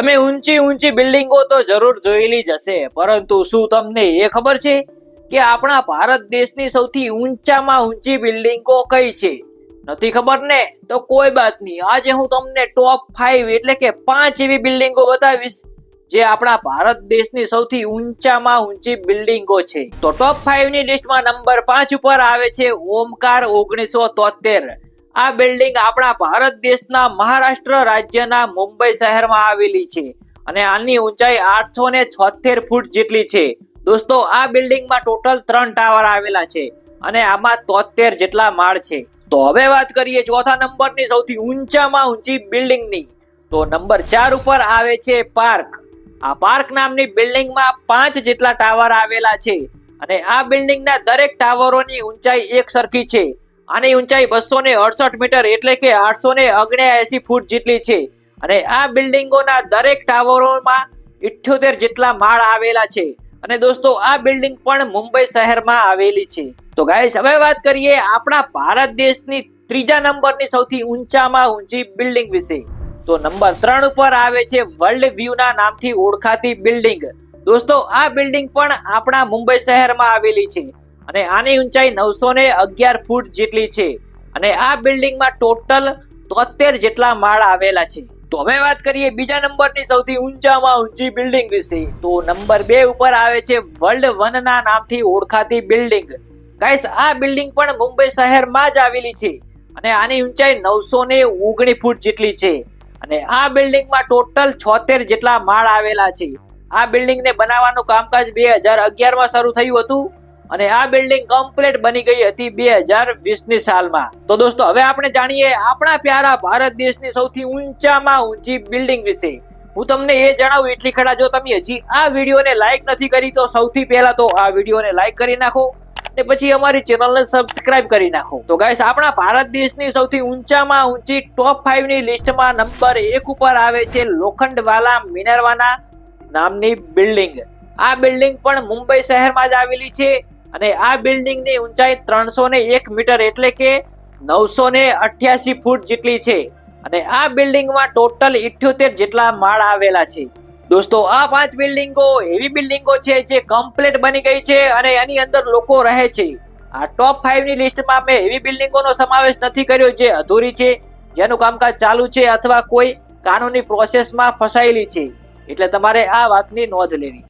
તમે ઊંચી ઊંચી બિલ્ડિંગો તો જરૂર જોયેલી જ હશે, પરંતુ શું તમને એ ખબર છે કે આપણા ભારત દેશની સૌથી ઊંચામાં ઊંચી બિલ્ડિંગો કઈ છે? નથી ખબર ને? તો કોઈ બાત નહીં. આજે હું તમને ટોપ ફાઈવ એટલે કે પાંચ એવી બિલ્ડિંગો બતાવીશ, જે આપણા ભારત દેશની સૌથી ઊંચામાં ઊંચી બિલ્ડિંગો છે. તો ટોપ ફાઈવની લિસ્ટમાં નંબર પાંચ ઉપર આવે છે ઓમકાર ઓગણીસો તોતેર આ બિલ્ડિંગ આપણા ભારત દેશના મહારાષ્ટ્ર રાજ્યના મુંબઈ શહેરમાં આવેલી છે અને આની ઊંચાઈ આઠસો ને છોતેર ફૂટ જેટલી છે. દોસ્તો, આ બિલ્ડિંગમાં ટોટલ ત્રણ ટાવર આવેલા છે અને આમાં તોતેર જેટલા માળ છે. તો હવે વાત કરીએ ચોથા નંબરની, સૌથી ઊંચામાં ઊંચી બિલ્ડિંગની તો નંબર ચાર ઉપર આવે છે પાર્ક આ પાર્ક નામની બિલ્ડિંગમાં પાંચ જેટલા ટાવર આવેલા છે અને આ બિલ્ડિંગના દરેક ટાવરોની ઊંચાઈ એક સરખી છે. આની ઊંચાઈ બસો ને અડસઠ મીટર એટલે કે આઠસો ને ઓગણ્યાએસી ફૂટ જેટલી છે. અને આ બિલ્ડિંગોના દરેક ટાવરોમાં ઇઠ્યોતેર જેટલા માળ આવેલા છે. અને દોસ્તો, આ બિલ્ડિંગ પણ મુંબઈ શહેરમાં આવેલી છે. તો ગાઈસ, હવે વાત કરીએ આપણા ભારત દેશની ત્રીજા નંબરની સૌથી ઊંચામાં ઊંચી બિલ્ડિંગ વિશે. તો નંબર ત્રણ ઉપર આવે છે વર્લ્ડ વ્યૂ ના નામથી ઓળખાતી બિલ્ડિંગ. દોસ્તો, આ બિલ્ડિંગ પણ આપણા મુંબઈ શહેરમાં આવેલી છે. અને આની ઊંચાઈ નવસો ને અગિયાર ફૂટ જેટલી છે. અને આ બિલ્ડિંગમાં ટોટલ તોતેર જેટલા માળ આવેલા છે. તો હવે વાત કરીએ બીજા નંબરની સૌથી ઊંચામાં ઊંચી બિલ્ડિંગ વિશે. તો નંબર બે ઉપર આવે છે વર્લ્ડ વન ના નામથી ઓળખાતી બિલ્ડિંગ. ગાઈસ, આ બિલ્ડિંગ પણ મુંબઈ શહેરમાં જ આવેલી છે. અને આની ઊંચાઈ નવસો ને ઓગણી ફૂટ જેટલી છે. અને આ બિલ્ડિંગમાં ટોટલ છોતેર જેટલા માળ આવેલા છે. આ બિલ્ડિંગને બનાવવાનું કામકાજ બે હજાર અગિયારમાં શરૂ થયું હતું. અને આ બિલ્ડિંગ કમ્પ્લીટ બની ગઈ હતી બે હજાર વીસની સાલમાં. તો દોસ્તો, હવે આપણે જાણીએ આપણા પ્યારા ભારત દેશની સૌથી ઊંચામાં ઊંચી બિલ્ડિંગ વિશે. હું તમને એ જણાવું એટલી ખરા જો તમે, હજી આ વિડીયોને લાઈક નથી કરી તો સૌથી પહેલા તો આ વિડીયોને લાઈક કરી નાખો ને પછી અમારી ચેનલને સબસ્ક્રાઇબ કરી નાખો. તો ગાઈસ આપણા ભારત દેશની સૌથી ઊંચામાં ઊંચી ટોપ ફાઈવની લિસ્ટમાં નંબર એક ઉપર આવે છે લોખંડવાલા મિનરવાના નામની બિલ્ડિંગ આ બિલ્ડિંગ પણ મુંબઈ શહેરમાં જ આવેલી છે. અને આ બિલ્ડિંગની ઊંચાઈ ત્રણસો ને એક મીટર એટલે કે નવસો ને અઠ્યાસી ફૂટ જેટલી છે. અને આ બિલ્ડિંગમાં ટોટલ ઇઠ્યોતેર જેટલા માળ આવેલા છે. દોસ્તો, આ પાંચ બિલ્ડિંગો એવી બિલ્ડિંગો છે જે કમ્પ્લીટ બની ગઈ છે અને એની અંદર લોકો રહે છે. આ ટોપ ફાઈવની લિસ્ટમાં મેં એવી બિલ્ડિંગોનો સમાવેશ નથી કર્યો જે અધૂરી છે, જેનું કામકાજ ચાલુ છે અથવા કોઈ કાનૂની પ્રોસેસમાં ફસાયેલી છે. એટલે તમારે આ વાતની નોંધ લેવી.